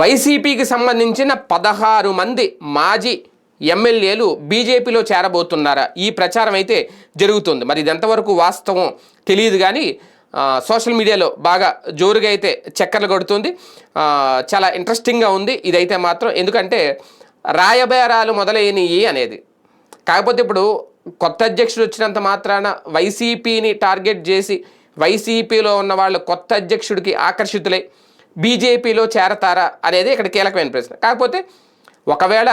వైసీపీకి సంబంధించిన పదహారు మంది మాజీ ఎమ్మెల్యేలు బీజేపీలో చేరబోతున్నారా? ఈ ప్రచారం అయితే జరుగుతుంది. మరి ఇది ఎంతవరకు వాస్తవం తెలియదు కానీ సోషల్ మీడియాలో బాగా జోరుగా అయితే చక్కర్లు కొడుతుంది. చాలా ఇంట్రెస్టింగ్గా ఉంది. ఇదైతే మాత్రం ఎందుకంటే రాయబేరాలు మొదలైనవి అనేది. కాకపోతే ఇప్పుడు కొత్త అధ్యక్షుడు వచ్చినంత మాత్రాన వైసీపీని టార్గెట్ చేసి వైసీపీలో ఉన్న వాళ్ళు కొత్త అధ్యక్షుడికి ఆకర్షితులై బీజేపీలో చేరతారా అనేది ఇక్కడ కీలకమైన ప్రశ్న. కాకపోతే ఒకవేళ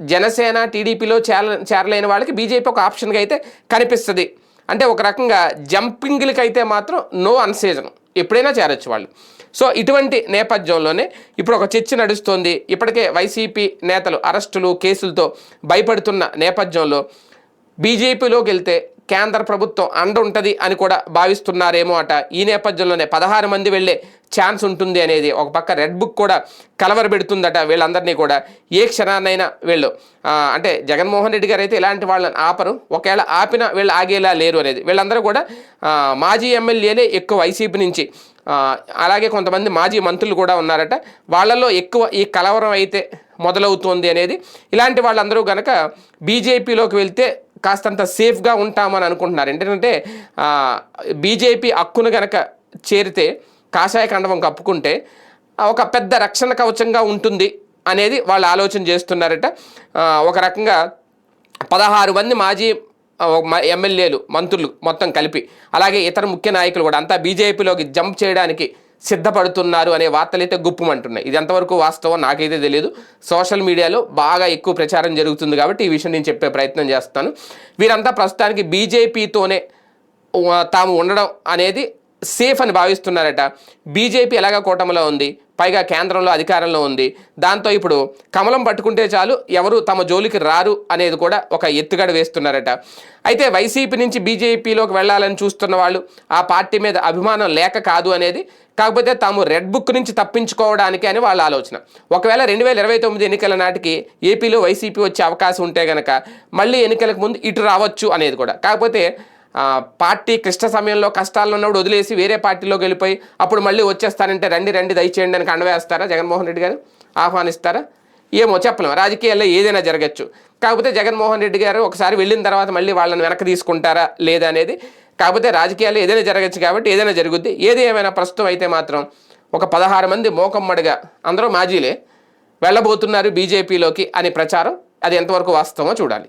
జనసేన టీడీపీలో చేర చేరలేని వాళ్ళకి బీజేపీ ఒక ఆప్షన్గా అయితే కనిపిస్తుంది. అంటే ఒక రకంగా జంపింగ్లకి అయితే మాత్రం నో అన్సీజన్. ఎప్పుడైనా చేరొచ్చు వాళ్ళు. సో ఇటువంటి నేపథ్యంలోనే ఇప్పుడు ఒక చర్చ నడుస్తోంది. ఇప్పటికే వైసీపీ నేతలు అరెస్టులు కేసులతో భయపడుతున్న నేపథ్యంలో బీజేపీలోకి వెళ్తే కేంద్ర ప్రభుత్వం అండ ఉంటుంది అని కూడా భావిస్తున్నారేమో అట. ఈ నేపథ్యంలోనే పదహారు మంది వెళ్ళే ఛాన్స్ ఉంటుంది అనేది ఒక పక్క రెడ్ బుక్ కూడా కలవరబెడుతుందట వీళ్ళందరినీ కూడా. ఏ క్షణాన్నైనా వీళ్ళు అంటే జగన్మోహన్ రెడ్డి గారు అయితే ఇలాంటి వాళ్ళని ఆపరు. ఒకవేళ ఆపినా వీళ్ళు ఆగేలా లేరు అనేది. వీళ్ళందరూ కూడా మాజీ ఎమ్మెల్యేలే ఎక్కువ వైసీపీ నుంచి అలాగే కొంతమంది మాజీ మంత్రులు కూడా ఉన్నారట. వాళ్ళల్లో ఎక్కువ ఈ కలవరం అయితే మొదలవుతోంది అనేది. ఇలాంటి వాళ్ళందరూ కనుక బీజేపీలోకి వెళ్తే కాస్తంత సేఫ్గా ఉంటామని అనుకుంటున్నారు. ఏంటంటే బీజేపీ హక్కును గనక చేరితే కాషాయ కండవం కప్పుకుంటే ఒక పెద్ద రక్షణ కవచంగా ఉంటుంది అనేది వాళ్ళు ఆలోచన చేస్తున్నారట. ఒక రకంగా పదహారు మంది మాజీ ఎమ్మెల్యేలు మంత్రులు మొత్తం కలిపి అలాగే ఇతర ముఖ్య నాయకులు కూడా అంతా బీజేపీలోకి జంప్ చేయడానికి సిద్ధపడుతున్నారు అనే వార్తలైతే గుప్పమంటున్నాయి. ఇది ఎంతవరకు వాస్తవం నాకైతే తెలియదు సోషల్ మీడియాలో బాగా ఎక్కువ ప్రచారం జరుగుతుంది కాబట్టి ఈ విషయం నేను చెప్పే ప్రయత్నం చేస్తాను. వీరంతా ప్రస్తుతానికి బీజేపీతోనే తాము ఉండడం అనేది సేఫ్ అని భావిస్తున్నారట. బీజేపీ ఎలాగ కూటమిలో ఉంది? పైగా కేంద్రంలో అధికారంలో ఉంది. దాంతో ఇప్పుడు కమలం పట్టుకుంటే చాలు ఎవరు తమ జోలికి రారు అనేది కూడా ఒక ఎత్తుగడ వేస్తున్నారట. అయితే వైసీపీ నుంచి బీజేపీలోకి వెళ్ళాలని చూస్తున్న వాళ్ళు ఆ పార్టీ మీద అభిమానం లేక కాదు అనేది కాకపోతే తాము రెడ్ బుక్ నుంచి తప్పించుకోవడానికి అని వాళ్ళ ఆలోచన. ఒకవేళ రెండు వేల ఇరవై తొమ్మిది ఎన్నికల నాటికి ఏపీలో వైసీపీ వచ్చే అవకాశం ఉంటే గనక మళ్ళీ ఎన్నికలకు ముందు ఇటు రావచ్చు అనేది కూడా. కాకపోతే పార్టీ క్లిష్ట సమయంలో కష్టాల్లో ఉన్నప్పుడు వదిలేసి వేరే పార్టీలోకి వెళ్ళిపోయి అప్పుడు మళ్ళీ వచ్చేస్తానంటే రండి రండి దయచేయండి అని కండవేస్తారా జగన్మోహన్ రెడ్డి గారు ఆహ్వానిస్తారా? ఏమో చెప్పలేము రాజకీయాల్లో ఏదైనా జరగచ్చు. కాకపోతే జగన్మోహన్ రెడ్డి గారు ఒకసారి వెళ్ళిన తర్వాత మళ్ళీ వాళ్ళని వెనక్కి తీసుకుంటారా లేదా అనేది కాకపోతే రాజకీయాల్లో ఏదైనా జరగచ్చు కాబట్టి ఏదైనా జరుగుద్ది. ఏది ఏమైనా ప్రస్తుతం అయితే మాత్రం ఒక పదహారు మంది మోకమ్మడిగా అందరూ మాజీలే వెళ్ళబోతున్నారు బీజేపీలోకి అనే ప్రచారం అది ఎంతవరకు వాస్తవమో చూడాలి.